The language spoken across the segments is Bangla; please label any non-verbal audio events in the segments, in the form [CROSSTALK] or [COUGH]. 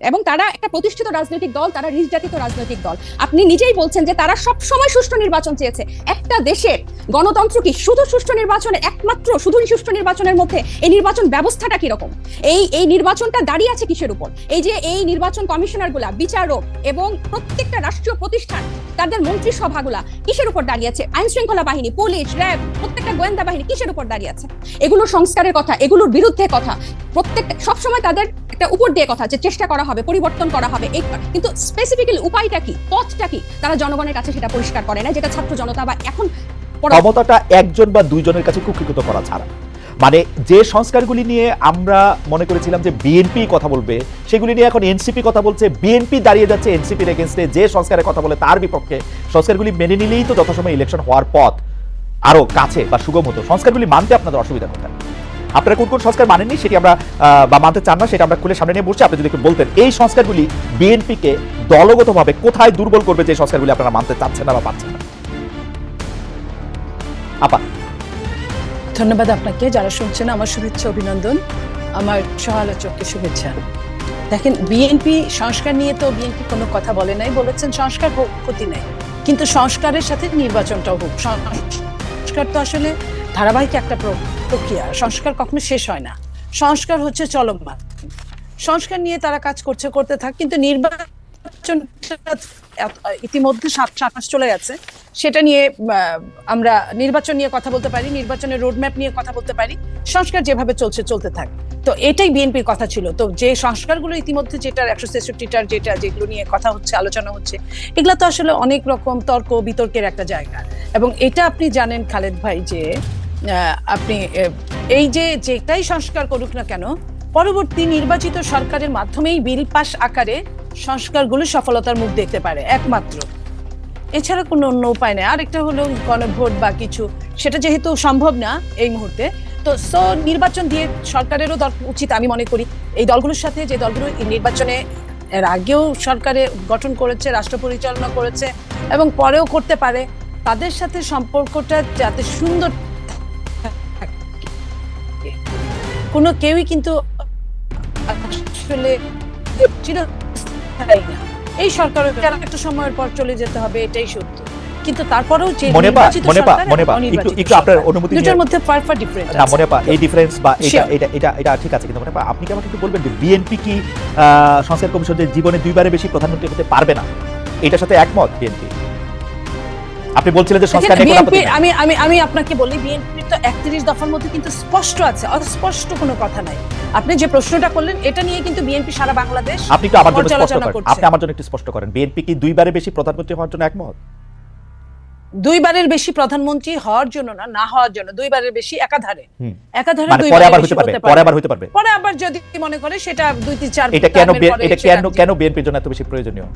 এবং তারা একটা প্রতিষ্ঠিত রাজনৈতিক দল, তারা নির্যাতিত রাজনৈতিক দল। আপনি নিজেই বলছেন যে তারা সবসময় সুষ্ঠু নির্বাচন চেয়েছে। একটা দেশের গণতন্ত্র কি? শুধু সুষ্ঠু নির্বাচনে, একমাত্র শুধু সুষ্ঠু নির্বাচনের মধ্যে এই নির্বাচন ব্যবস্থাটা কীরকম? এই এই নির্বাচনটা দাঁড়িয়ে আছে কিসের উপর? এই যে এই নির্বাচন কমিশনারগুলা, বিচারক এবং প্রত্যেকটা রাষ্ট্রীয় প্রতিষ্ঠান, তাদের মন্ত্রিসভাগুলা কিসের উপর দাঁড়িয়ে আছে? আইন শৃঙ্খলা বাহিনী, পুলিশ, র্যাব, প্রত্যেকটা গোয়েন্দা বাহিনী কিসের উপর দাঁড়িয়ে আছে? এগুলোর সংস্কারের কথা, এগুলোর বিরুদ্ধে কথা। প্রত্যেকটা, সবসময় তাদের একটা উপর দিয়ে কথা যে চেষ্টা করা হবে, পরিবর্তন করা হবে, এই কিন্তু স্পেসিফিক্যালি উপায়টা কি, পথটা কি? তারা জনগণের কাছে সেটা পরিষ্কার করে না যেটা ছাত্র জনতা বা এখন ক্ষমতাটা একজন বা দুইজনের কাছে কুক্ষিগত করা ছাড়া। মানে যে সংস্কারগুলি নিয়ে আমরা মনে করেছিলাম যে বিএনপি কথা বলবে, সেগুলি নিয়ে এখন এনসিপি কথা বলছে বিএনপি দাঁড়িয়ে যাচ্ছে এনসিপির এগেনস্টে যে সংস্কারের কথা বলে তার বিপক্ষে। সংস্কারগুলি মেনে নিলেই তো যথাসময় ইলেকশন হওয়ার পথ আরও কাছে বা সুগম হতো। সংস্কারগুলি মানতে আপনাদের অসুবিধা কোথায়? আপনারা কোন কোন সংস্কার মানেননি সেটি আমরা বা মানতে চান না, সেটা আমরা খুলে সামনে নিয়ে বসছি। আপনি যদি একটু বলতেন, এই সংস্কারগুলি বিএনপিকে দলগতভাবে কোথায় দুর্বল করবে যে সংস্কারগুলি আপনারা মানতে চাচ্ছেন না বা পাচ্ছেন না? আপা। ধন্যবাদ আপনাকে, যারা শুনছেন আমার শুভেচ্ছা, অভিনন্দন। আমার সহালোচককে শুভেচ্ছা। দেখেন বিএনপি সংস্কার নিয়ে তো বিএনপি কোনো কথা বলে নাই, বলেছেন সংস্কার হোক, ক্ষতি নেই। কিন্তু সংস্কারের সাথে নির্বাচনটাও হোক। সংস্কার তো আসলে ধারাবাহিক একটা প্রক্রিয়া, সংস্কার কখনো শেষ হয় না। সংস্কার হচ্ছে চলমান। সংস্কার নিয়ে তারা কাজ করছে, করতে থাক, কিন্তু নির্বাচন ইতিমধ্যে সাত সাত মাস চলে গেছে। সেটা নিয়ে আমরা নির্বাচন নিয়ে কথা বলতে পারি, নির্বাচনের রোডম্যাপ নিয়ে কথা বলতে পারি, সংস্কার যেভাবে চলছে, চলতে থাক। তো এটাই বিএনপির কথা ছিল। তো যে সংস্কারগুলো ইতিমধ্যে যেটা একশো ছেষট্টিটার যেটা, যেগুলো নিয়ে কথা হচ্ছে, আলোচনা হচ্ছে, এগুলো তো আসলে অনেক রকম তর্ক, বিতর্কের একটা জায়গা। এবং এটা আপনি জানেন খালেদ ভাই যে আপনি এই যে যেটাই সংস্কার করুক না কেন, পরবর্তী নির্বাচিত সরকারের মাধ্যমেই বিল পাস আকারে সংস্কারগুলো সফলতার মুখ দেখতে পারে, একমাত্র। এছাড়া কোনো অন্য উপায় নেই। আরেকটা হলো গণভোট বা কিছু। সেটা যেহেতু সম্ভব না এই মুহূর্তে। তো সো নির্বাচন দিয়ে সরকারেরও উচিত আমি মনে করি। এই দলগুলোর সাথে যে দলগুলো নির্বাচনে এর আগেও সরকারে গঠন করেছে, রাষ্ট্র পরিচালনা করেছে এবং পরেও করতে পারে, তাদের সাথে সম্পর্কটা যাতে সুন্দর কোনো কেউই কিন্তু আসলে চিরস্থায়ী না। এই সরকারের একটা সময়ের পর চলে যেতে হবে এটাই সত্য। কিন্তু তারপরেও যে নির্বাচিত সরকার মনে একটু একটু আপনার অনুমতি দুটোর মধ্যে ফার ফার ডিফারেন্স না মনে পা এই ডিফারেন্স বা এটা এটা এটা এটা ঠিক আছে কিন্তু মনে পা আপনি কি আমাকে একটু বলবেন যে বিএনপি কি আহ, সংস্কার কমিশন যে জীবনে দুইবারে বেশি প্রধানমন্ত্রী হতে পারবে না? এটার সাথে একমত বিএনপি আপনি বলছিলেন যে সংস্কার বিএনপি আমি আমি আমি আপনাকে বলি বিএনপির তো একত্রিশ দফার মধ্যে কিন্তু স্পষ্ট আছে অস্পষ্ট কোনো কথা নাই। আপনি যে প্রশ্নটা করলেন এটা নিয়ে কিন্তু বিএনপি সারা বাংলাদেশ আপনি আমার জন্য স্পষ্ট করেন। আপনি আমার জন্য একটু স্পষ্ট করেন। বিএনপি কি দুইবারে বেশি প্রধানমন্ত্রী হওয়ার জন্য একমত? দুইবারের বেশি প্রধানমন্ত্রী হওয়ার জন্য না না হওয়ার জন্য দুইবারের বেশি একাধারে। একাধারে মানে পরে আবার হতে পারবে পরে আবার হতে পারবে। পরে আবার যদি মনে করে সেটা দুই তিন চার এটা কেন এটা কেন কেন বিএনপির জন্য এত বেশি প্রয়োজনীয়?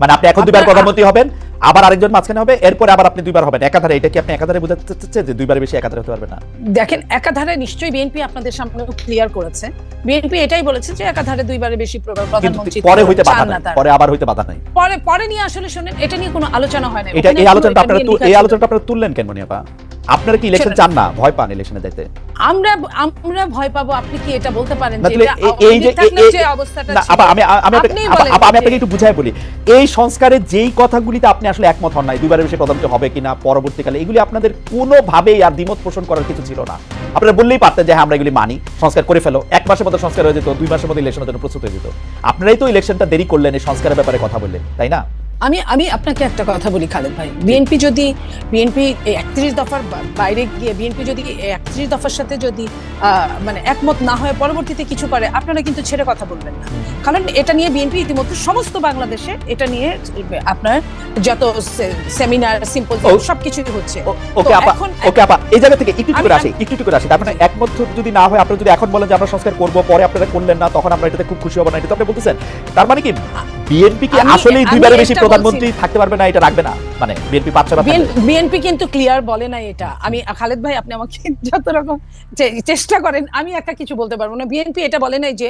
মানে আপনি এখন দুইবার প্রধানমন্ত্রী হবেন আবার আরেকজন মাঝখানে হবে এরপরে আবার আপনি দুইবার হবেন। একাধারে এটা কি আপনি একাধারে বোঝাতে চাচ্ছেন যে দুইবার বেশি একাধারে হতে পারবে না? দেখেন একাধারে নিশ্চয়ই বিএনপি আপনাদের সামনে ক্লিয়ার করেছে। বিএনপি এটাই বলেছে যে একাধারে দুইবারে বেশি প্রধানমন্ত্রী পরে হইতে বাধা নাই পরে আবার হইতে বাধা নাই। পরে পরে নিয়ে আসলে শুনেন এটা নিয়ে কোনো আলোচনা হয় না। এটা এই আলোচনাটা আপনারা এই আলোচনাটা আপনারা তুললেন কেন মনিয়াপা আপনারা কি ইলেকশন চান না? ভয় পান ইলেকশনে যেতে আমরা আমরা ভয় পাবো। আপনি কি এটা বলতে পারেন যে এই- যে অবস্থাটা আমি আমি আমি আপনাকে একটু বুঝাই বলি। এই সংস্কারে যেই কথাগুলিতে আপনি আসলে একমত হন নাই দুইবারের বেশি প্রধানমন্ত্রী হবে কিনা পরবর্তীকালে এগুলি আপনাদের কোনোভাবেই আর দ্বিমত পোষণ করার কিছু ছিল না। আপনারা বললেই পারতেন যে হ্যাঁ আমরা এগুলি মানি সংস্কার করে ফেলো। এক মাসের মধ্যে সংস্কার হয়ে যেত দুই মাসের মধ্যে ইলেকশনের জন্য প্রস্তুত হয়ে যেত। আপনারাই তো ইলেকশনটা দেরি করলেন এই সংস্কারের ব্যাপারে কথা বললেন তাই না? আমি আমি আপনাকে একটা কথা বলি খালেদ ভাই। বিএনপি যদি বিএনপি একত্রিশ দফার বাইরে গিয়ে বিএনপি যদি একত্রিশ দফার সাথে যদি মানে একমত না হয়ে পরবর্তীতে কিছু করে আপনারা কিন্তু ছেড়ে কথা বলবেন না। কারণ এটা নিয়ে বিএনপি ইতিমধ্যে সমস্ত বাংলাদেশে এটা নিয়ে আপনার যত সেমিনার সিম্পল সবকিছুই হচ্ছে। ওকে আপা ওকে আপা এই জায়গা থেকে একটু করে আসি একটু করে আসি। তার মানে একমত যদি না হয় আপনারা যদি এখন বলেন যে আমরা সংস্কার করব পরে আপনারা করলেন না তখন আমরা এটাতে খুব খুশি হব না এটা তো আপনি বলতেছেন। তার মানে কি বিএনপি কি আসলেই আমি দুইবারের বেশি প্রধানমন্ত্রী থাকতে পারবে না, এটা রাখবে না। মানে বিএনপি পাচ্ছে না বিএনপি কিন্তু ক্লিয়ার বলে না এটা। আমি, খালেদ ভাই, আপনি আমাকে [LAUGHS] যত রকম চেষ্টা করেন, আমি একটা কিছু বলতে পারব না। বিএনপি এটা বলে নাই যে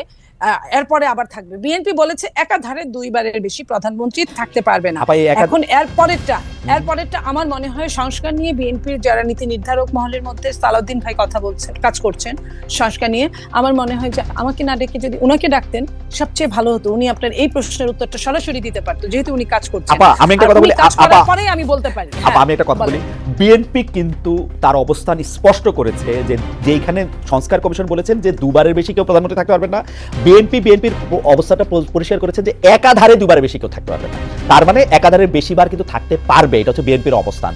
এরপরে আবার থাকবে। বিএনপি বলেছে একাধারে দুইবারের বেশি প্রধানমন্ত্রী থাকতে পারবে না। এখন এর পরেরটা এর পরেরটা আমার মনে হয় সংস্কার নিয়ে বিএনপির যারা নীতি নির্ধারক মহলের মধ্যে সালাউদ্দিন ভাই কথা বলছেন কাজ করছেন সংস্কার নিয়ে আমার মনে হয় যে আমাকে না ডেকে যদি উনাকে ডাকতেন সবচেয়ে ভালো হতো। উনি আপনার এই প্রশ্নের উত্তরটা সরাসরি দিতে পারতো যেহেতু উনি কাজ করছেন। আপা আমি একটা কথা বলি আপা পরেই আমি বলতে পারি। আপা হ্যাঁ, আমি একটা কথা বলি। বিএনপি কিন্তু তার অবস্থান স্পষ্ট করেছে যে যেইখানে সংস্কার কমিশন বলেছেন যে দুবারের বেশি কেউ প্রধানমন্ত্রী থাকতে পারবে না। বিএনপি বিএনপির অবস্থাটা পরিষ্কার করেছে যে একাধারে দুবার বেশি কেউ থাকতে পারবে না। তার মানে একাধারে বেশিবার কিন্তু থাকতে পারবে এটা হচ্ছে বিএনপির অবস্থান।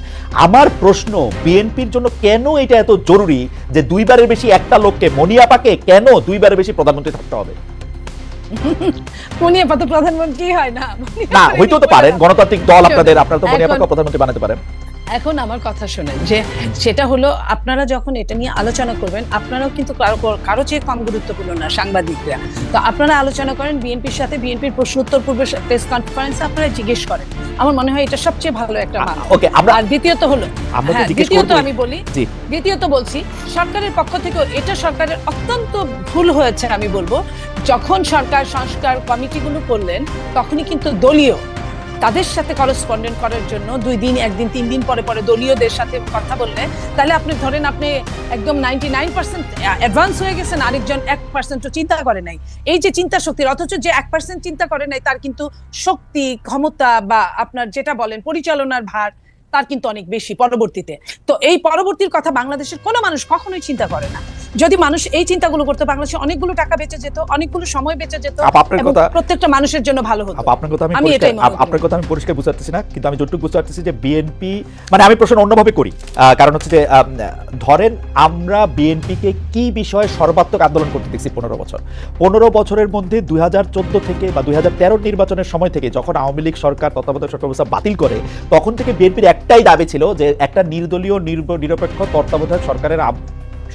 আমার প্রশ্ন বিএনপির জন্য কেন এটা এত জরুরি যে দুইবারের বেশি একটা লোককে মনিয়াপাকে কেন দুইবারের বেশি প্রধানমন্ত্রী থাকতে হবে? [LAUGHS] উনি তো প্রধানমন্ত্রী হয় না। না হইতেও তো পারেন গণতান্ত্রিক দল আপনাদের আপনারা তো মনিয়াপাকে প্রধানমন্ত্রী বানাতে পারেন। এখন আমার কথা শোনেন যে সেটা হলো আপনারা যখন এটা নিয়ে আলোচনা করবেন আপনারাও কিন্তু কারও কারও চেয়ে কম গুরুত্বপূর্ণ না সাংবাদিকরা। তো আপনারা আলোচনা করেন বিএনপির সাথে বিএনপির প্রশ্ন উত্তর পূর্বে প্রেস কনফারেন্সে আপনারা জিজ্ঞেস করেন। আমার মনে হয় এটা সবচেয়ে ভালো একটা মান ওকে আমরা আর দ্বিতীয়ত হলো হ্যাঁ, দ্বিতীয়ত আমি বলি দ্বিতীয়ত বলছি সরকারের পক্ষ থেকে এটা সরকারের অত্যন্ত ভুল হয়েছে আমি বলব। যখন সরকার সংস্কার কমিটিগুলো করলেন তখনই কিন্তু দলীয় তাদের সাথে করসপন্ডেন্ট করার জন্য দুই দিন, একদিন, তিন দিন পরে পরে দলীয়দের সাথে কথা বললে, তাহলে আপনি ধরেন আপনি একদম নাইনটি নাইন পার্সেন্ট অ্যাডভান্স হয়ে গেছেন, আরেকজন এক পার্সেন্টও চিন্তা করে নাই। এই যে চিন্তা শক্তির, অথচ যে এক পার্সেন্ট চিন্তা করে নাই, তার কিন্তু শক্তি, ক্ষমতা বা আপনার যেটা বলেন পরিচালনার ভার, তার কিন্তু অনেক বেশি পরবর্তীতে। তো এই পরবর্তীর কথা বাংলাদেশের কোনো মানুষ কখনোই চিন্তা করে না। যদি মানুষ এই চিন্তাগুলো করতো বাংলাদেশে অনেকগুলো টাকা বেঁচে যেত অনেকগুলো সময় বেঁচে যেত আপনার কথা- প্রত্যেকটা মানুষের জন্য ভালো হতো আপনার কথা আমি। আপনার কথা আমি পরিষ্কার বুঝতে পারতেছি না কিন্তু আমি যতটুকু বুঝতে পারতেছি যে বিএনপি মানে আমি প্রশ্ন অন্যভাবে করি কারণ হচ্ছে যে ধরেন আমরা বিএনপিকে কি বিষয়ে সর্বাত্মক আন্দোলন করতে দেখছি পনেরো বছর পনেরো বছরের মধ্যে দুই হাজার চোদ্দ থেকে বা দুই হাজার তেরো নির্বাচনের সময় থেকে যখন আওয়ামী লীগ সরকার তত্ত্বাবধায়ক সরকার ব্যবস্থা বাতিল করে তখন থেকে বিএনপির একটাই দাবি ছিল যে একটা নির্দলীয় নিরপেক্ষ তত্ত্বাবধায়ক সরকারের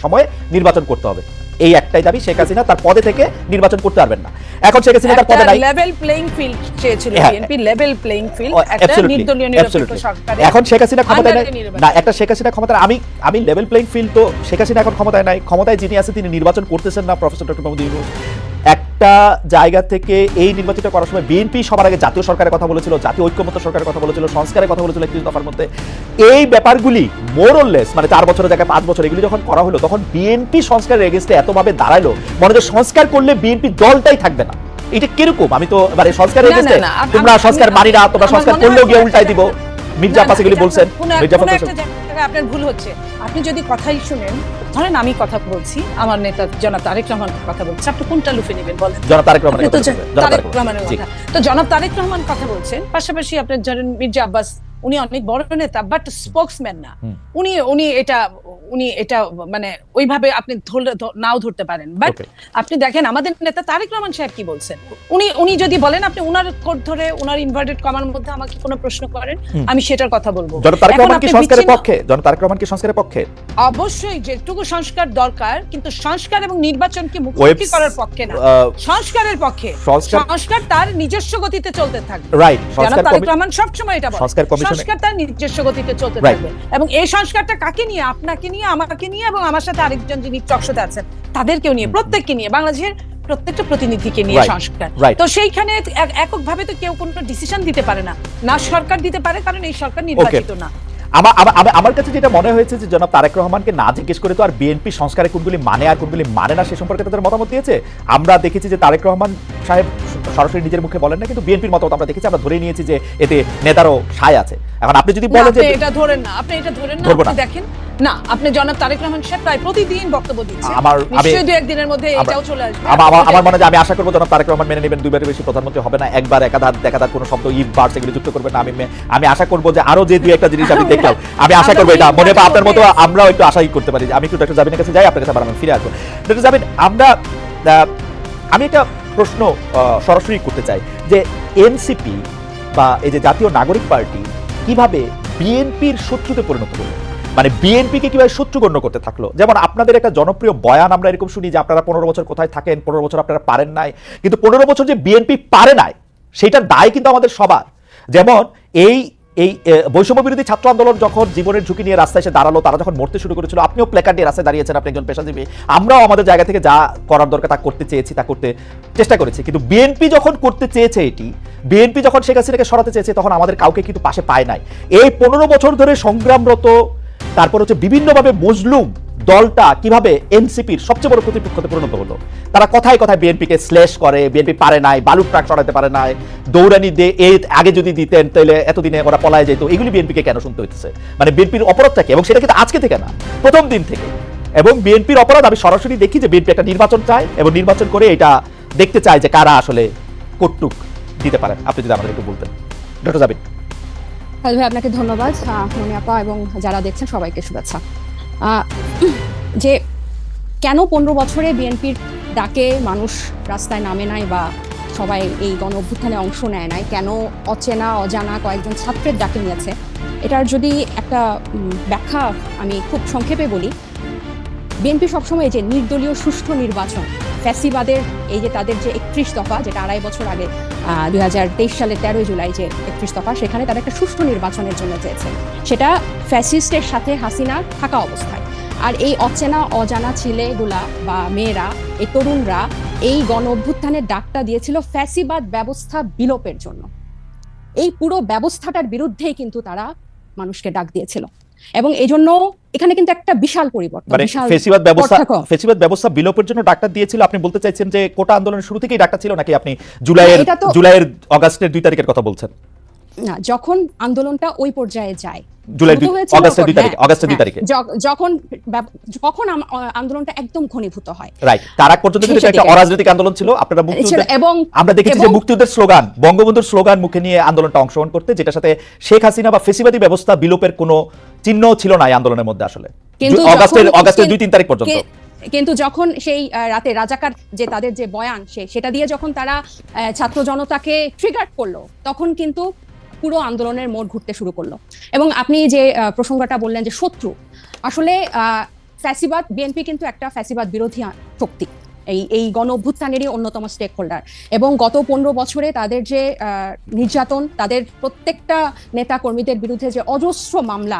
সময় নির্বাচন করতে হবে। এই একটাই দাবি শেখ হাসিনা তার পদে থেকে নির্বাচন করতে পারবেন না। এখন শেখ হাসিনা তার পদে নাই। লেভেল প্লেইং ফিল্ড চেয়েছিল হ্যাঁ। বিএনপি লেভেল প্লেইং ফিল্ড একটা নির্দলীয় নিরপেক্ষ সরকার এখন শেখ হাসিনা ক্ষমতায় নাই। না একটা শেখ হাসিনা ক্ষমতায় আমি আমি লেভেল প্লেইং ফিল্ড তো শেখ হাসিনা এখন ক্ষমতায় নাই। ক্ষমতায় যিনি আছে তিনি নির্বাচন করতেছেন না প্রফেসর ডক্টর মাহমুদ ইউনূস একটা জায়গা থেকে এই নির্বাচনটা করার সময় বিএনপি সবার আগে জাতীয় সরকারের কথা বলেছিল জাতীয় ঐক্যমত্য সরকারের কথা বলেছিল সংস্কারের কথা বলেছিল একত্রিশ দফার মধ্যে। এই ব্যাপারগুলি মোরলেস মানে চার বছরের জায়গায় পাঁচ বছর এগুলি যখন করা হলো তখন বিএনপি সংস্কারের এগেনস্টে এতভাবে দাঁড়াল মনে হয় সংস্কার করলে বিএনপি দলটাই থাকবে না। এটা কীরকম? আমি তো মানে এগেনস্টে তোমরা সংস্কার মানি না তোমরা সংস্কার করলেও গিয়ে উল্টাই দিব। মির্জা এটা বলছেন। মির্জা আপনার ভুল হচ্ছে। আপনি যদি কথাই শুনেন ধরেন আমি কথা বলছি আমার নেতা জনাব তারেক রহমান কথা বলছে আপনি কোনটা লুফে নেবেন বলেন? জনাব তারেক রহমান তারেক তারেক রহমানের কথা। তো জনাব তারেক রহমান কথা বলছেন পাশাপাশি আপনার ধরেন মির্জা আব্বাস উনি অনেক বড় নেতা বাট স্পোক্সম্যান না। উনি উনি এটা উনি এটা মানে ওইভাবে আপনি ধরলে নাও ধরতে পারেন। বাট আপনি দেখেন আমাদের নেতা তারেক রহমান সাহেব কি বলছেন? উনি উনি যদি বলেন আপনি উনার কোড ধরে উনার ইনভার্টেড কমার মধ্যে আমাকে কোনো প্রশ্ন করেন আমি সেটার কথা বলব। তারেক রহমান কি সংস্কারের পক্ষে? তারেক রহমান কি সংস্কারের পক্ষে? অবশ্যই যেটুকু সংস্কার দরকার কিন্তু সংস্কার এবং নির্বাচনকে মুখোমুখি করার পক্ষে না। সংস্কারের পক্ষে। সংস্কার তার নিজস্ব গতিতে চলতে থাকবে। রাইট তারেক রহমান সবসময় এটা বলে সংস্কার কমিশনে সংস্কার তার নিজস্ব গতিতে চলতে থাকবে। এবং এই সংস্কারটা কাকে নিয়ে আপনাকে নিয়ে আমাকে নিয়ে এবং আমার সাথে আরেকজন যিনি চকশোতে আছেন তাদেরকেও নিয়ে প্রত্যেককে নিয়ে বাংলাদেশের প্রত্যেকটা প্রতিনিধিকে নিয়ে সংস্কার। তো সেইখানে এককভাবে তো কেউ কোনো ডিসিশন দিতে পারে না। না সরকার দিতে পারে কারণ এই সরকার নির্বাচিত না। আমার আমার- আমার- আমার কাছে যেটা মনে হয়েছে যে জনাব তারেক রহমানকে না জিজ্ঞেস করে তো আর বিএনপি সংস্কারে কোনগুলি মানে আর কোনগুলি মানে না সে সম্পর্কে তাদের মতামত দিয়েছে? আমরা দেখেছি যে তারেক রহমান সাহেব সরাসরি নিজের মুখে বলেন না কিন্তু বিএনপির মতামত আমরা দেখেছি আমরা ধরে নিয়েছি যে এতে নেতারও সায় আছে। এখন আপনি যদি বলেন যে এটা ধরেন না আপনি এটা ধরেন না আপনি দেখেন। না আপনি জনাব তারেক রহমান সাহেব প্রায় প্রতিদিন বক্তব্য দিচ্ছেন। আমার- আমি- নিশ্চয়ই দু একদিনের মধ্যে এটাও চলে আসবে। আমার আমার- মনে হয় যে আমি আশা করব জনাব তারেক রহমান মেনে নেবেন দুইবারের বেশি প্রধানমন্ত্রী হবে না একবার একাধার দেখাধার কোনো শব্দ ইফ বার সেগুলি যুক্ত করবেন না আমি আমি আশা করব যে আরও যে দুই একটা জিনিস আমি দেখলাম আমি আশা করব এটা। মনে বা আপনার মতো আমরাও একটু আশাই করতে পারি। যে আমি একটু ডক্টর জাবিনের কাছে যাই আপনার কাছে আবার আমি ফিরে আসব। ডক্টর জাবিন আমরা আমি একটা প্রশ্ন সরাসরি করতে চাই যে এনসিপি বা এই যে জাতীয় নাগরিক পার্টি কীভাবে বিএনপির শত্রুতে পরিণত করল মানে বিএনপিকে কীভাবে শত্রু গণ্য করতে থাকল? যেমন আপনাদের একটা জনপ্রিয় বয়ান আমরা এরকম শুনি যে আপনারা পনেরো বছর কোথায় থাকেন, পনেরো বছর আপনারা পারেন নাই। কিন্তু পনেরো বছর যে বিএনপি পারে নাই, সেটার দায় কিন্তু আমাদের সবার। যেমন এই এই বৈষম্য বিরোধী ছাত্র আন্দোলন যখন জীবনের ঝুঁকি নিয়ে রাস্তায় এসে দাঁড়াল, তারা যখন মরতে শুরু করেছিল, আপনিও প্লেকার্ড নিয়ে রাস্তায় দাঁড়িয়েছেন, আপনি একজন পেশাজীবী। আমরাও আমাদের জায়গা থেকে যা করার দরকার তা করতে চেয়েছি, তা করতে চেষ্টা করেছি। কিন্তু বিএনপি যখন করতে চেয়েছে এটি বিএনপি যখন শেখ হাসিনাকে সরাতে চেয়েছে, তখন আমাদের কাউকে কিন্তু পাশে পায় নাই। এই পনেরো বছর ধরে সংগ্রামরত তারপর হচ্ছে বিভিন্নভাবে মজলুম দলটা কীভাবে এনসিপির সবচেয়ে বড় প্রতিপক্ষতে পরিণত হলো? তারা কথায় কথায় বিএনপিকে স্ল্যাশ করে, বিএনপি পারে নাই, বালুর ট্রাক সরাতে পারে নাই, দৌড়ানি দিয়ে এই আগে যদি দিতেন তাহলে এতদিনে ওরা পলায় যেত। এগুলি বিএনপিকে কেন শুনতে হচ্ছে মানে বিএনপির অপরাধটা কি? এবং সেটা কিন্তু আজকে থেকে না, প্রথম দিন থেকে। এবং বিএনপির অপরাধ, আমি সরাসরি দেখি যে বিএনপি একটা নির্বাচন চায় এবং নির্বাচন করে এটা দেখতে চায় যে কারা আসলে কটুক দিতে পারেন। আপনি যদি আমাদের একটু বলতেন। ডক্টর জাবিন খালিদ ভাই, আপনাকে ধন্যবাদ। মনি আপা এবং যারা দেখছেন, সবাইকে শুভেচ্ছা। যে কেন পনেরো বছরে বিএনপির ডাকে মানুষ রাস্তায় নামে নাই বা সবাই এই গণ অভ্যুত্থানে অংশ নেয় নাই, কেন অচেনা, অজানা কয়েকজন ছাত্রের ডাকে নিয়েছে? এটার যদি একটা ব্যাখ্যা আমি খুব সংক্ষেপে বলি বিএনপি সবসময় যে নির্দলীয়, সুষ্ঠু নির্বাচন, ফ্যাসিবাদের এই যে তাদের যে একত্রিশ দফা, যেটা আড়াই বছর আগে দুই হাজার তেইশ সালের তেরোই জুলাই যে একত্রিশ দফা, সেখানে তারা একটা সুষ্ঠু নির্বাচনের জন্য চেয়েছে। সেটা ফ্যাসিস্টের সাথে হাসিনা থাকা অবস্থায়। আর এই অচেনা, অজানা ছেলেগুলা বা মেয়েরা, এই তরুণরা এই গণ অভ্যুত্থানের ডাকটা দিয়েছিল ফ্যাসিবাদ ব্যবস্থা বিলোপের জন্য। এই পুরো ব্যবস্থাটার বিরুদ্ধেই কিন্তু তারা মানুষকে ডাক দিয়েছিল। এবং এই জন্য এখানে কিন্তু একটা বিশাল পরিবর্তন মানে ফেসিবাদ ব্যবস্থা ফেসিবাদ ব্যবস্থা বিলোপের জন্য ডাক্তার দিয়েছিল আপনি বলতে চাইছেন যে কোটা আন্দোলনের শুরু থেকেই ডাক্তার ছিল নাকি আপনি জুলাইয়ের জুলাইয়ের অগাস্টের দুই তারিখের কথা বলছেন? না যখন আন্দোলনটা ওই পর্যায়ে যায় জুলাই শুরু দুই- হয়েছিল অগাস্টের দুই তারিখে হ্যাঁ, অগাস্টের দুই। তারিখে। যখন আন্দোলনটা একদম ঘনীভূত হয়। রাইট তার আগ পর্যন্ত কিন্তু একটা অরাজনৈতিক আন্দোলন ছিল। আপনারা ছিল এবং আমরা দেখেছি যে মুক্তিযুদ্ধের স্লোগান বঙ্গবন্ধুর স্লোগান মুখে নিয়ে আন্দোলনটা অংশগ্রহণ করতে যেটার সাথে শেখ হাসিনা বা ফেসিবাদী ব্যবস্থা বিলোপের কোনো চিহ্ন ছিল না এই আন্দোলনের মধ্যে আসলে। কিন্তু অগাস্টের অগাস্টের দুই তিন তারিখ পর্যন্ত। কিন্তু যখন সেই রাতে রাজাকার যে তাদের যে বয়ান সে সেটা দিয়ে যখন তারা ছাত্র জনতাকে ট্রিগার করল তখন কিন্তু পুরো আন্দোলনের মোড় ঘুরতে শুরু করল। এবং আপনি যে প্রসঙ্গটা বললেন যে শত্রু, আসলে ফ্যাসিবাদ, বিএনপি কিন্তু একটা ফ্যাসিবাদ বিরোধী শক্তি। এই এই গণ অভ্যুত্থানেরই অন্যতম স্টেক হোল্ডার এবং গত পনেরো বছরে তাদের যে নির্যাতন, তাদের প্রত্যেকটা নেতা কর্মীদের বিরুদ্ধে যে অজস্র মামলা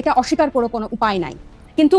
এটা অস্বীকার করে কোনো উপায় নাই। কিন্তু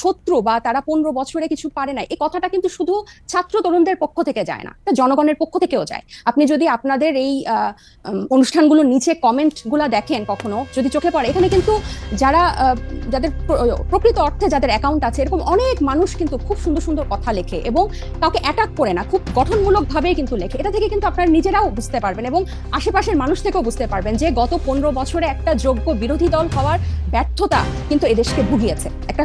শত্রু বা তারা পনেরো বছরে কিছু পারে না। এই কথাটা কিন্তু শুধু ছাত্র তরুণদের পক্ষ থেকে যায় না, এটা জনগণের পক্ষ থেকেও যায়। আপনি যদি আপনাদের এই অনুষ্ঠানগুলোর নিচে কমেন্টগুলো দেখেন কখনো, যদি চোখে পড়ে, এখানে কিন্তু যারা যাদের প্রকৃত অর্থে যাদের অ্যাকাউন্ট আছে, এরকম অনেক মানুষ কিন্তু খুব সুন্দর সুন্দর কথা লেখে এবং কাউকে অ্যাটাক করে না, খুব গঠনমূলক ভাবেই কিন্তু লেখে। এটা থেকে কিন্তু আপনারা নিজেরাও বুঝতে পারবেন এবং আশেপাশের মানুষ থেকেও বুঝতে পারবেন যে গত পনেরো বছরে একটা যোগ্য বিরোধী দল হওয়ার ব্যর্থতা কিন্তু এদেশকে ভুগিয়েছে। একটা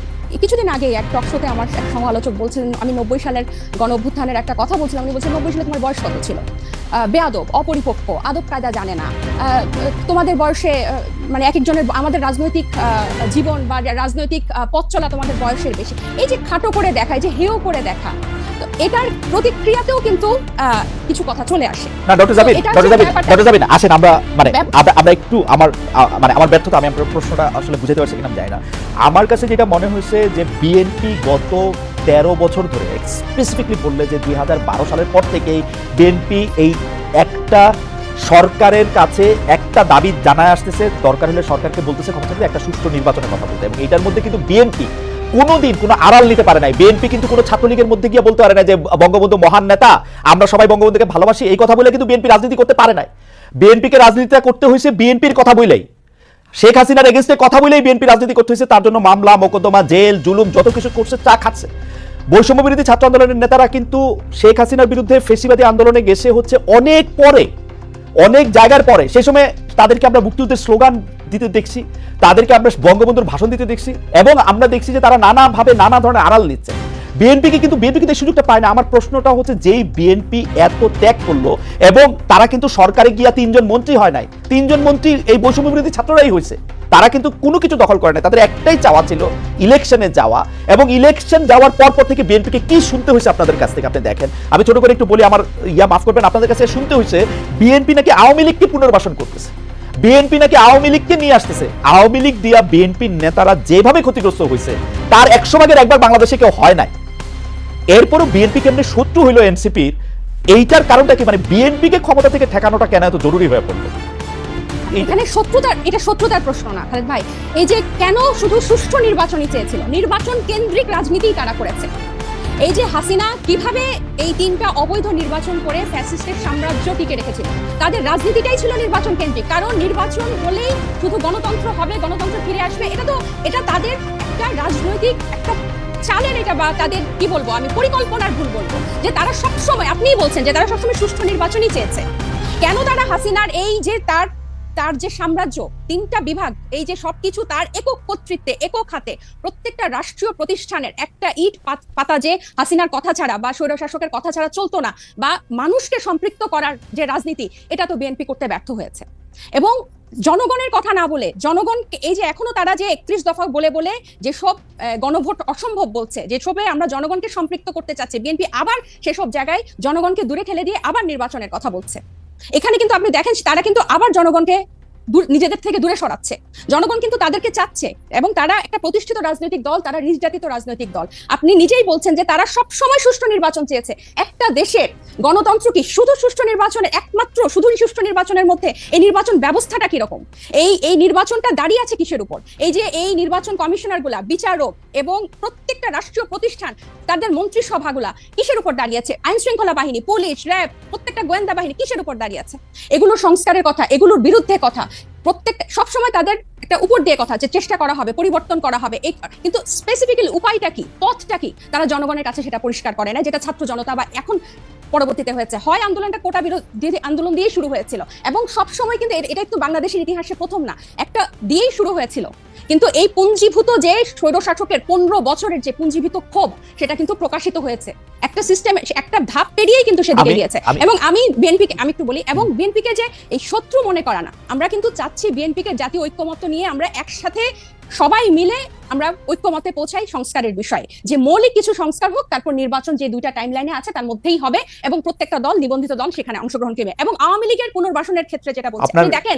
কিছুদিন আগে এক টক শোতে আমার এক সমালোচক বলছিলেন, আমি নব্বই সালের গণ অভ্যুত্থানের একটা কথা বলছিলাম। উনি বলছেন নব্বই সালে তোমার বয়স কত ছিল? বেয়াদব, অপরিপক্ক, আদব কায়দা জানে না। তোমাদের বয়সে মানে এক একজনের, আমাদের রাজনৈতিক জীবন বা রাজনৈতিক পথ চলা তোমাদের বয়সের বেশি। এই যে খাটো করে দেখায়, যে হেও করে দেখা এটার প্রতিক্রিয়াতেও কিন্তু কিছু কথা চলে আসে। না doctor Jabin doctor Jabin doctor Jabin আসেন আমরা মানে আমরা একটু আমার মানে আমার ব্যর্থতা আমি আপনার প্রশ্নটা আসলে বুঝাতে পারছি কিনা জানি না। আমার কাছে যেটা মনে হয়েছে যে বিএনপি গত তেরো বছর ধরে স্পেসিফিকলি বললে যে দুই হাজার বারো সালের পর থেকেই বিএনপি এই একটা সরকারের কাছে একটা দাবি জানায় আসতেছে দরকার হলে সরকারকে বলতেছে ক্ষমতা একটা সুষ্ঠু নির্বাচনের কথা বলতে। এবং এটার মধ্যে কিন্তু বিএনপি কোনোদিন কোনো আড়াল নিতে পারে নাই। বিএনপি কিন্তু কোনো ছাত্রলীগের মধ্যে গিয়ে বলতে পারে না যে, বঙ্গবন্ধু মহান নেতা, আমরা সবাই বঙ্গবন্ধুকে ভালোবাসি, এই কথা বলে কিন্তু বিএনপি রাজনীতি করতে পারে নাই। বিএনপিকে রাজনীতিটা করতে হয়েছে বিএনপির কথা বলেই। শেখ হাসিনার এগেনস্টে কথা বলেই বিএনপি রাজনীতি করতে হয়েছে, তার জন্য মামলা, মোকদ্দমা, জেল, জুলুম, যত কিছু করছে চা খাচ্ছে। বৈষম্য বিরোধী ছাত্র আন্দোলনের নেতারা কিন্তু শেখ হাসিনার বিরুদ্ধে ফেসিবাদী আন্দোলনে গেছে হচ্ছে অনেক পরে, অনেক জায়গার পরে। সেই সময় তাদেরকে আমরা মুক্তিযুদ্ধের স্লোগান দিতে দেখছি, তাদেরকে আমরা বঙ্গবন্ধুর ভাষণ দিতে দেখছি এবং আমরা দেখছি যে তারা নানাভাবে নানা ধরনের আড়াল নিচ্ছে। বিএনপিকে কিন্তু বিএনপি কিন্তু সুযোগটা পায় না। আমার প্রশ্নটা হচ্ছে, যেই বিএনপি এত ত্যাগ করল এবং তারা কিন্তু সরকারে গিয়া তিনজন মন্ত্রী হয় নাই, তিনজন মন্ত্রী এই বৈষম্য বিরোধী ছাত্ররাই হয়েছে, তারা কিন্তু কোনো কিছু দখল করে নাই। তাদের একটাই চাওয়া ছিল ইলেকশনে যাওয়া এবং ইলেকশন যাওয়ার পর পর থেকে বিএনপিকে কি শুনতে হয়েছে আপনাদের কাছ থেকে? আপনি দেখেন, আমি ছোট করে একটু বলি, আমার ইয়া মাফ করবেন, আপনাদের কাছে শুনতে হয়েছে, বিএনপি নাকি আওয়ামী লীগকে পুনর্বাসন করতেছে। বিএনপি নাকি আওয়ামী লীগকে নিয়ে আসতেছে? আওয়ামী লীগ দিয়া বিএনপির নেতারা যেভাবে ক্ষতিগ্রস্ত হয়েছে তার একশো ভাগের একবার বাংলাদেশে কেউ হয় নাই। এরপরও বিএনপি কেমনি শত্রু হইল এনসিপির, এইটার কারণটা কি? মানে বিএনপিকে ক্ষমতা থেকে ঠেকানোটা কেন এত জরুরি হয়ে পড়ল? এখানে শত্রুতার এটা শত্রুতার প্রশ্ন না, খালেদ ভাই। এই যে কেন শুধু সুষ্ঠু নির্বাচনই চেয়েছিল? নির্বাচন কেন্দ্রিক রাজনীতি তারা করেছে। এই যে হাসিনা কীভাবে এই তিনটা অবৈধ নির্বাচন করে ফ্যাসিস্টের সাম্রাজ্য টিকে রেখেছিল? তাদের রাজনীতিটাই ছিল নির্বাচন কেন্দ্রিক। কারণ নির্বাচন হলেই শুধু গণতন্ত্র হবে, গণতন্ত্র ফিরে আসবে। এটা তো, এটা তাদের একটা রাজনৈতিক একটা চালের এটা বা তাদের, কি বলব আমি, পরিকল্পনার ভুল বলব। যে তারা সবসময়, আপনিই বলছেন যে তারা সবসময় সুষ্ঠু নির্বাচনই চেয়েছে। কেন তারা হাসিনার এই যে তার তার যে সাম্রাজ্য, তিনটা বিভাগ, এই যে সবকিছু তার একক কর্তৃত্বে, একক হাতে প্রত্যেকটা রাষ্ট্রীয় প্রতিষ্ঠানের একটা ইট পাত- যে হাসিনার কথা ছাড়া বা স্বৈরশাসকের কথা ছাড়া চলতো না বা মানুষকে সম্পৃক্ত করার যে রাজনীতি, এটা তো বিএনপি করতে ব্যর্থ হয়েছে। এবং জনগণের কথা না বলে জনগণ এই যে এখনও তারা যে একত্রিশ দফা বলে বলে যেসব গণভোট অসম্ভব বলছে যেসবে আমরা জনগণকে সম্পৃক্ত করতে চাচ্ছি, বিএনপি আবার সেসব জায়গায় জনগণকে দূরে ঠেলে দিয়ে আবার নির্বাচনের কথা বলছে। এখানে কিন্তু আপনি দেখেন তারা কিন্তু আবার জনগণকে নিজেদের থেকে দূরে সরাচ্ছে। জনগণ কিন্তু তাদেরকে চাচ্ছে এবং তারা একটা প্রতিষ্ঠিত রাজনৈতিক দল, তারা নির্যাতিত রাজনৈতিক দল। আপনি নিজেই বলছেন যে তারা সব সময় সুষ্ঠু নির্বাচন চেয়েছে। একটা দেশের গণতন্ত্র কি? শুধু সুষ্ঠু নির্বাচনের একমাত্র শুধু সুষ্ঠু নির্বাচনের মধ্যে এই নির্বাচন ব্যবস্থাটা কীরকম? এই এই নির্বাচনটা দাঁড়িয়ে আছে কিসের উপর? এই যে এই নির্বাচন কমিশনারগুলা, বিচারক এবং প্রত্যেকটা রাষ্ট্রীয় প্রতিষ্ঠান, তাদের মন্ত্রিসভাগুলা কিসের উপর দাঁড়িয়ে আছে? আইন শৃঙ্খলা বাহিনী, পুলিশ, র্যাব, প্রত্যেকটা গোয়েন্দা বাহিনী কিসের উপর দাঁড়িয়ে আছে? এগুলো সংস্কারের কথা, এগুলোর বিরুদ্ধে কথা। প্রত্যেকটা সবসময় তাদের একটা উপর দিয়ে কথা যে চেষ্টা করা হবে পরিবর্তন করা হবে এই কিন্তু স্পেসিফিক্যালি উপায়টা কি পথটা কি? তারা জনগণের কাছে সেটা পরিষ্কার করে না যেটা ছাত্র জনতা বা এখন পরবর্তীতে হয়েছে। হয় আন্দোলনটা কোটা বিরোধী আন্দোলন দিয়ে শুরু হয়েছিল এবং সব সময় কিন্তু এটা একটু বাংলাদেশের ইতিহাসে প্রথম না একটা দিয়েই শুরু হয়েছিল। কিন্তু এই পুঞ্জীভূত যে স্বৈরশাসকের পনেরো বছরের যে পুঞ্জীভূত ক্ষোভ সেটা কিন্তু প্রকাশিত হয়েছে। একটা সিস্টেম একটা ধাপ পেরিয়েই কিন্তু সেদিকে গিয়েছে। এবং আমি বিএনপিকে আমি একটু বলি এবং বিএনপিকে যে এই শত্রু মনে করা না আমরা কিন্তু চাচ্ছি বিএনপিকে জাতীয় ঐক্যমত্য নিয়ে আমরা একসাথে সবাই মিলে আমরা ঐক্যমতে পৌঁছাই সংস্কারের বিষয়ে। যে মৌলিক কিছু সংস্কার হোক তারপর নির্বাচন যে দুইটা টাইম লাইনে আছে তার মধ্যেই হবে এবং প্রত্যেকটা দল নিবন্ধিত দল সেখানে অংশগ্রহণ করবে। এবং আওয়ামী লীগের পুনর্বাসনের ক্ষেত্রে যেটা বলছি আপনি দেখেন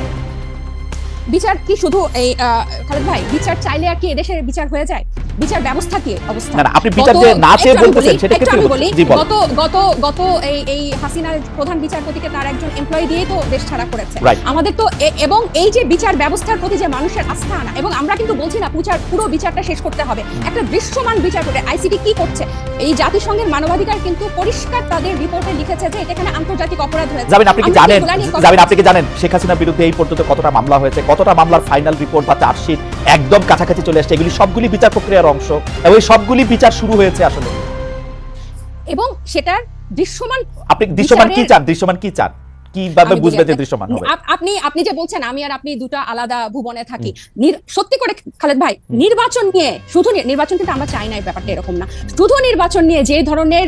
বিচার কি শুধু এই খালেদ ভাই বিচার চাইলে আর কি এদেশের বিচার হয়ে যায়? বিচার ব্যবস্থা কি অবস্থা? না, আপনি বিচার যে না চেয়ে বলতেছেন, সেটা ক্ষেত্রে আমি বলি গত গত গত এই এই হাসিনার প্রধান বিচারপতিকে তার একজন এমপ্লয়ি দিয়ে তো দেশ ছাড়া করেছে। আমাদের তো এবং এই যে বিচার ব্যবস্থার প্রতি যে মানুষের আস্থা আনা এবং আমরা কিন্তু বলছি না পুচার পুরো বিচারটা শেষ করতে হবে। একটা দৃশ্যমান বিচার করে আইসিটি কি করছে? এই জাতিসংঘের মানবাধিকার কিন্তু পরিষ্কার তাদের রিপোর্টে লিখেছে যে এটা এখানে আন্তর্জাতিক অপরাধ হয়েছে। যাবেন আপনি কি জানেন? যাবেন আপনি কি জানেন? শেখ হাসিনার বিরুদ্ধে এই পর্যন্ত কতটা মামলা হয়েছে কতটা মামলার ফাইনাল রিপোর্ট বা চার্জশিট একদম কাছাকাছি চলে আসছে এগুলি সবগুলি বিচার প্রক্রিয়ার অংশ। এবং এই সবগুলি বিচার শুরু হয়েছে আসলে। এবং সেটার দৃশ্যমান আপনি দৃশ্যমান কি চান? দৃশ্যমান কি চান? কীভাবে বুঝবে যে দৃশ্যমান হবে? আপনি আপনি যে বলছেন আমি আর আপনি দুটো আলাদা ভুবনে থাকি। সত্যি করে খালেদ ভাই নির্বাচন নিয়ে শুধু নির্বাচন কিন্তু আমরা চাই না এই ব্যাপারটা এরকম না। শুধু নির্বাচন নিয়ে যে ধরনের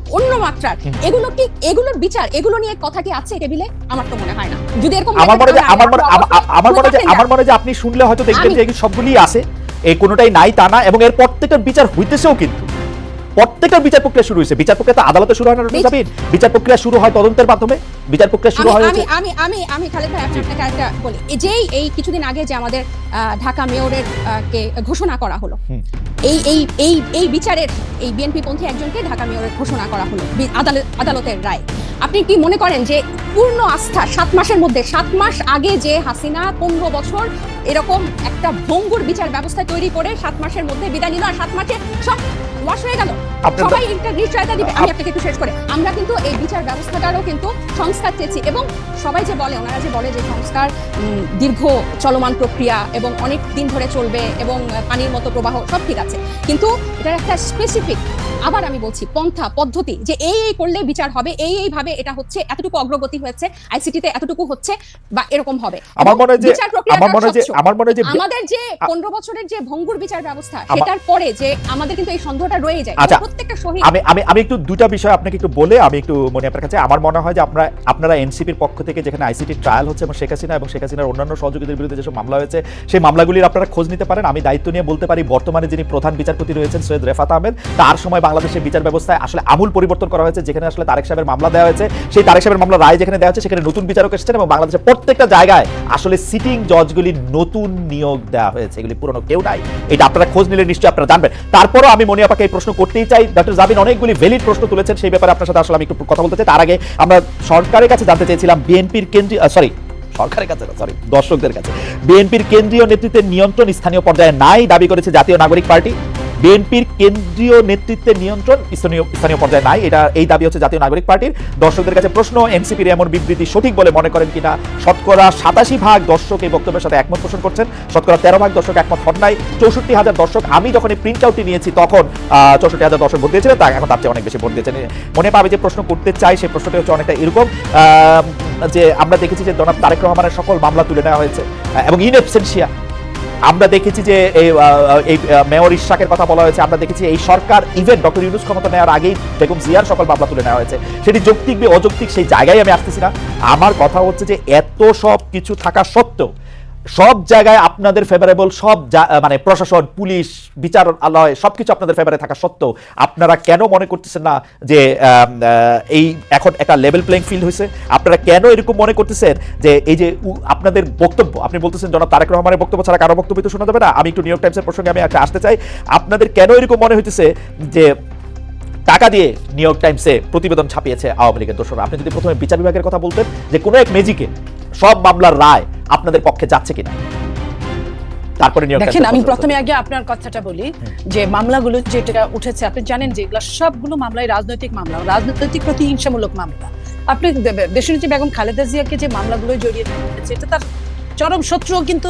অন্য মাত্রার এগুলো কি এগুলোর বিচার এগুলো নিয়ে কথা কি আছে টেবিলে? আমার তো মনে হয় না। যদি এরকম আমার মনে হয় যে- আমার মনে আমার মনে যে আমার মনে যে আপনি শুনলে হয়তো দেখবেন যে এগুলো সবগুলি আছে। এই কোনোটাই নাই তা না এবং এর প্রত্যেকটার বিচার হইতেছেও কিন্তু। প্রত্যেকটার বিচার প্রক্রিয়া শুরু হয়েছে। বিচার প্রক্রিয়া তো আদালতে শুরু হয় না বিচার প্রক্রিয়া শুরু হয় তদন্তের মাধ্যমে। বিচার প্রক্রিয়া শুরু হয় আমি আমি আমি আমি খালেদ ভাই আপনাকে একটা বলি। এই যেই এই কিছুদিন আগে যে আমাদের ঢাকা মেয়রের কে ঘোষণা করা হলো এই এই এই এই বিচারের এই বিএনপি পন্থী একজনকে ঢাকা মেয়রের ঘোষণা করা হলো আদালতের রায়। আপনি কি মনে করেন যে পূর্ণ আস্থা সাত মাসের মধ্যে সাত মাস আগে যে হাসিনা পনেরো বছর এরকম একটা ভঙ্গুর বিচার ব্যবস্থা তৈরি করে সাত মাসের মধ্যে বিদায় নিল আর সাত মাসে সব ওয়াশ হয়ে গেল। সবাই নিশ্চয়তা দিবে আমি আপনাকে একটু শেষ করে। আমরা কিন্তু এই বিচার ব্যবস্থাটারও কিন্তু সংস্কার চেয়েছি এবং সবাই যে বলে ওনারা যে বলে যে সংস্কার দীর্ঘ চলমান প্রক্রিয়া এবং অনেক দিন ধরে চলবে এবং পানির মতো প্রবাহ সব ঠিক আছে। কিন্তু এটার একটা স্পেসিফিক আবার আমি বলছি পন্থা পদ্ধতি যে এই এই করলে বিচার হবে এই এই ভাবে এটা হচ্ছে এতটুকু অগ্রগতি হয়েছে আইসিটিতে এতটুকু হচ্ছে বা এরকম হবে। আমার মনে যে আমার মনে যে আমার মনে যে আমাদের যে পনেরো বছরের যে ভঙ্গুর বিচার ব্যবস্থা সেটার পরে যে আমাদের কিন্তু এই সন্দেহটা রয়ে যায় আচ্ছা। প্রত্যেকটা শহীদ আমি আমি আমি একটু দুটা বিষয় আপনাকে একটু বলে আমি একটু মনে আপনার কাছে আমার মনে হয় যে আপনারা আপনারা এনসিপির পক্ষ থেকে যেখানে আইসিটি ট্রায়াল হচ্ছে এবং শেখ হাসিনা এবং শেখ হাসিনার অন্যান্য সহযোগীদের বিরুদ্ধে যেসব মামলা হয়েছে সেই মামলাগুলির আপনারা খোঁজ নিতে পারেন। আমি দায়িত্ব নিয়ে বলতে পারি বর্তমানে যিনি প্রধান বিচারপতি রয়েছেন সৈয়দ রেফাত আহমেদ তার সময় বাংলাদেশের বিচার ব্যবস্থায় আসলে আমূল পরিবর্তন করা হয়েছে যেখানে আসলে তারেক সাহেবের মামলা দেওয়া হয়েছে। সেই তারেক সাহেবের মামলা রায় যেখানে দেওয়া হয়েছে সেখানে নতুন বিচারক এসেছেন এবং বাংলাদেশের প্রত্যেকটা জায়গায় আসলে সিটিং জজগুলির নতুন নিয়োগ দেওয়া হয়েছে। এগুলি পুরনো কেউ নাই। এটা আপনারা খোঁজ নিলে নিশ্চয়ই আপনারা জানবেন। তারপরও আমি মনি আপাকে এই প্রশ্ন করতেই চাই। ডক্টর জাবিন অনেকগুলি ভ্যালিড প্রশ্ন তুলেছেন, সেই ব্যাপারে আপনার সাথে আসলে আমি একটু কথা বলতে চাই। তার আগে আমরা সরকারের কাছে জানতে চেয়েছিলাম, বিএনপির কেন্দ্রীয় সরি সরকারের কাছে সরি দর্শকদের কাছে। বিএনপির কেন্দ্রীয় নেতৃত্বের নিয়ন্ত্রণ স্থানীয় পর্যায়ে নাই, দাবি করেছে জাতীয় নাগরিক পার্টি। বিএনপির কেন্দ্রীয় নেতৃত্বের নিয়ন্ত্রণ স্থানীয় স্থানীয় পর্যায়ে নাই। এটা এই দাবি হচ্ছে জাতীয় নাগরিক পার্টির। দর্শকদের কাছে প্রশ্ন, এনসিপির এমন বিবৃতি সঠিক বলে মনে করেন কিনা? শতকরা সাতাশি ভাগ দর্শক এই বক্তব্যের সাথে একমত পোষণ করছেন। শতকরা তেরো ভাগ দর্শক একমত হন নাই। চৌষট্টি হাজার দর্শক, আমি যখন এই প্রিন্ট আউটটি নিয়েছি, তখন চৌষট্টি হাজার দর্শক ভোট দিয়েছিলেন তা এখন তার চেয়ে অনেক বেশি ভোট দিয়েছেন। মনে পাবে যে প্রশ্ন করতে চাই, সেই প্রশ্নটি হচ্ছে অনেকটা এরকম যে আমরা দেখেছি যে জনাব তারেক রহমানের সকল মামলা তুলে নেওয়া হয়েছে। এবং ইন আমরা দেখেছি যে এই মেয়র ইশাকের কথা বলা হয়েছে। আমরা দেখেছি এই সরকার ইভেন ডক্টর ইউনুস ক্ষমতা নেওয়ার আগেই বেগম জিয়ার সকল মামলা তুলে নেওয়া হয়েছে। সেটি যৌক্তিক বা অযৌক্তিক সেই জায়গায় আমি আসতেছি না। আমার কথা হচ্ছে যে এত সব কিছু থাকা সত্ত্বেও সব জায়গায় আপনাদের ফেভারেবল সব মানে প্রশাসন, পুলিশ বিচার বিচারালয়, সবকিছু আপনাদের ফেভারে থাকা সত্ত্বেও আপনারা কেন মনে করতেছেন না যে এই এখন একটা লেভেল প্লেইং ফিল্ড হয়েছে আপনারা কেন এরকম মনে করতেছেন যে, এই যে আপনাদের বক্তব্য, আপনি বলতেছেন জনাব তারেক রহমানের বক্তব্য ছাড়া কারও বক্তব্য তো শোনা যাবে না। আমি একটু নিউ ইয়র্ক টাইমসের প্রসঙ্গে আমি একটা আসতে চাই। আপনাদের কেন এরকম মনে হইতেছে যে টাকা দিয়ে নিউ ইয়র্ক টাইমসে প্রতিবেদন ছাপিয়েছে আওয়ামী লীগের দোষরা আপনি যদি প্রথমে বিচার বিভাগের কথা বলতেন যে কোনো এক ম্যাজিকে সব মামলার রায় আপনাদের পক্ষে যাচ্ছে কিনা। তারপরে দেখেন আমি প্রথমে আগে আপনার কথাটা বলি যে মামলাগুলো যেটা উঠেছে আপনি জানেন যে এগুলো সবগুলো মামলাই রাজনৈতিক মামলা রাজনৈতিক প্রতিহিংসামূলক মামলা। আপনি দে- দেশনেত্রী বেগম খালেদা জিয়াকে যে মামলাগুলো জড়িয়ে এটা তার চরম শত্রুও কিন্তু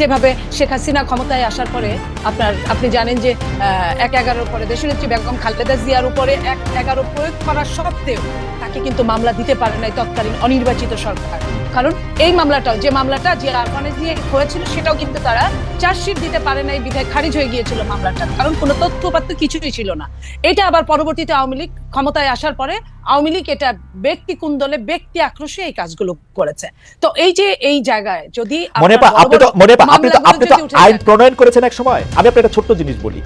যেভাবে শেখ হাসিনা ক্ষমতায় আসার পরে আপনার, আপনি জানেন যে এক এগারোর পরে দেশের দেশনেত্রী বেগম খালেদা জিয়ার উপরে এক এগারো প্রয়োগ করা সত্ত্বেও তাকে কিন্তু মামলা দিতে পারে নাই তৎকালীন অনির্বাচিত সরকার। কারণ এই মামলাটাও যে মামলাটা যে আরফানেজ নিয়ে হয়েছিল সেটাও কিন্তু তারা চার্জশিট দিতে পারে নাই বিধায় খারিজ হয়ে গিয়েছিল মামলাটা। কারণ কোনো তথ্যপাত্র কিছুই ছিল না। এটা আবার পরবর্তীতে আওয়ামী লীগ ক্ষমতায় আসার পরে আওয়ামী লীগ এটা ব্যক্তি কুন্দলে ব্যক্তি আক্রোশে এই কাজগুলো করেছে। তো এই যে এই জায়গায় যদি মনে পা আপনি তো আপনি তো আপনি তো আইন প্রণয়ন করেছেন এক সময়। আমি আপনার একটা ছোট্ট জিনিস বলি।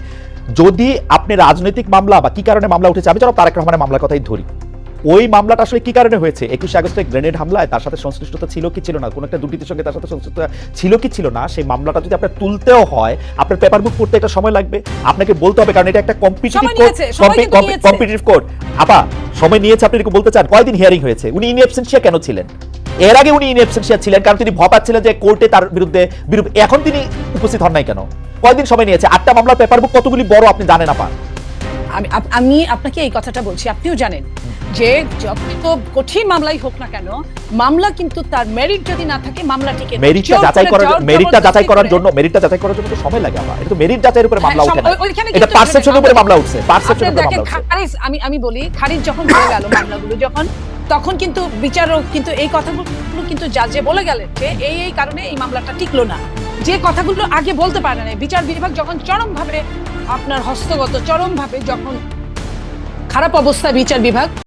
যদি আপনি রাজনৈতিক মামলা বা কি কারণে মামলা উঠেছে আমি যেন তারেক রহমানের মামলার কথাই ধরি। ওই মামলাটা আসলে কি কারণে হয়েছে? একুশে আগস্টে গ্রেনেড হামলায় তার সাথে সংশ্লিষ্টতা ছিল কি ছিল না? কোন একটা দুর্নীতির সঙ্গে তার সাথে সংশ্লিষ্টতা ছিল কি ছিল না? সেই মামলাটা যদি আপনার তুলতেও হয় আপনার পেপার বুক করতে একটা সময় লাগবে। আপনাকে বলতে হবে কারণ এটা একটা কম্পিটিটিভ কোর্ট। কম্পিটিটিভ কোর্ট আপা সময় নিয়েছে আপনি এরকম বলতে চান? কয়দিন হিয়ারিং হয়েছে? উনি ইন অ্যাবসেন্সিয়া কেন ছিলেন? এর আগে উনি ইন অ্যাবসেন্সিয়া ছিলেন কারণ তিনি ভয় পাচ্ছিলেন যে কোর্টে তার বিরুদ্ধে বিরূপ- এখন তিনি উপস্থিত হন নাই কেন? কয়দিন সময় নিয়েছে? আটটা মামলার পেপার বুক কতগুলি বড় আপনি জানেন আপা? আমি আমি আপনাকে এই কথাটা বলছি আপনিও জানেন যে যত কঠিন মামলাই হোক না কেন মামলা কিন্তু তার মেরিট যদি না থাকে মামলাটিকে মেরিটটা যাচাই করার মেরিটটা যাচাই করার জন্য মেরিটটা যাচাই করার জন্য তো সময় লাগে আমার। এটা তো মেরিট যাচাইয়ের উপরে মামলা হ্যাঁ, ওঠে না। এটা পারসেপশনের উপরে মামলা উঠছে পারসেপশনের উপরে মামলা খারিজ আমি আমি বলি খারিজ যখন হয়ে গেল মামলাগুলো যখন তখন কিন্তু বিচারক কিন্তু এই কথাগুলো কিন্তু জাজে বলে গেলেন যে এই এই কারণে এই মামলাটা টিকলো না। যে কথাগুলো আগে বলতে পারে না বিচার বিভাগ যখন চরমভাবে আপনার হস্তগত, চরমভাবে যখন খারাপ অবস্থা বিচার বিভাগ